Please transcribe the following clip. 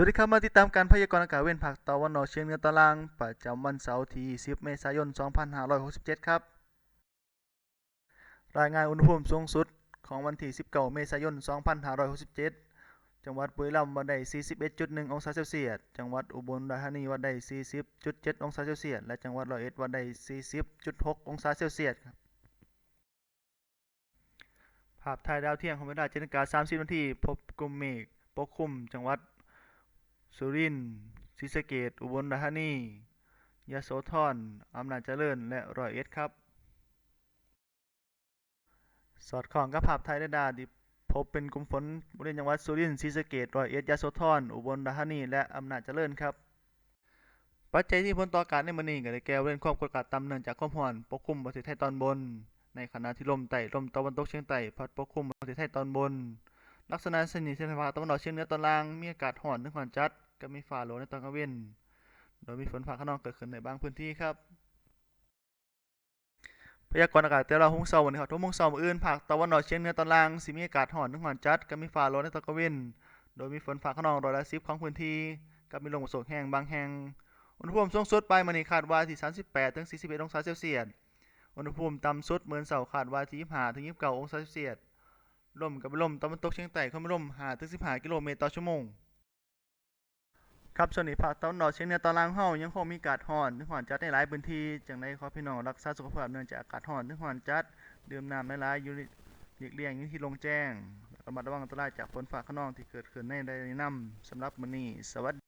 วัสดีครับมาติดตามการพยากรณ์อากาศเว้นภาคตะวันออกเฉียงเหนือตาราง ประจำวันเสาร์ที่ 10 เมษายน 2567 ครับ รายงานอุณหภูมิสูงสุดของวันที่ 19 เมษายน 2567 จังหวัดบุรีรัมย์วัดได้ 41.1 องศาเซลเซียส จังหวัดอุบลราชธานีวัดได้ 40.7 องศาเซลเซียส และจังหวัดร้อยเอ็ดวัดได้ 40.6 องศาเซลเซียสครับภาพถ่ายดาวเทียมของเวลา7นาฬิกา30นาทีพบกลุ่มเมฆปกคลุมจังหวัด สุรินทร์ศรีสะเกษอุบลราชธานียโสธรอำนาจเจริญ และร้อยเอ็ดครับ สอดคล้องกับภาพถ่ายเรดาร์ที่พบเป็นกลุ่มฝนบริเวณจังหวัดสุรินทร์ศรีสะเกษร้อยเอ็ดยโสธรอุบลราชธานี และอำนาจเจริญครับ ปัจจัยที่ผลต่อการในมื้อนี้ก็ได้แก่บริเวณความกดอากาศต่ำเนื่องจากความร้อนปกคลุมประเทศไทยตอนบน ในขณะที่ลมใต้ลมตะวันตกเฉียงใต้พัดปกคลุมประเทศไทยตอนบน ลักษณะเส้นนี้เส้นภาตะวันออกเฉียงเหนือตอนล่างมีอากาศร้อนถึงร้อนจัด ก็มีฟ้าโลในตอนกลางเว้นโดยมีฝนฟ้าขนองเกิดขึ้นในบางพื้นที่ครับ พยากรณ์อากาศแต่ละหุงเสาร์วันนี้ครับทุกโมงเสาร์อื่นภาคตะวันออกเฉียงเหนือตอนล่างสิมีอากาศร้อนถึงร้อนจัดก็มีฟ้าโลในตอนกลางเว้นโดยมีฝนฟ้าขนองร้อยละ10ของพื้นที่กับมีลมกระโชกแห้งบางแห่งอุณหภูมิสูงสุดปลายมื้นี้คาดว่าที่38ถึง41องศาเซลเซียสอุณหภูมิต่ำสุดเมื้อเสาคาดว่าที่25ถึง29องศาเซลเซียสลมกับลมตะวันตกเฉียงใต้ความเร็วลม5ถึง15กิโลเมตรต่อชั่วโมง ครับส่วนนี้ภาคตะวันออกเฉียงเหนือตอนล่างเฮายังคงมีอากาศร้อนถึงร้อนจัดในหลายพื้นที่จังไดขอพี่น้องรักษาสุขภาพเนื่องจากอากาศร้อนถึงร้อนจัดดื่มน้ำหลายๆอยู่ในหลีกเลี่ยงอยู่ที่โล่งแจ้งระมัดระวังอันตรายจากฝนฟ้าคะนองที่เกิดขึ้นในใดๆนำสำหรับมื้อนี้สวัสดี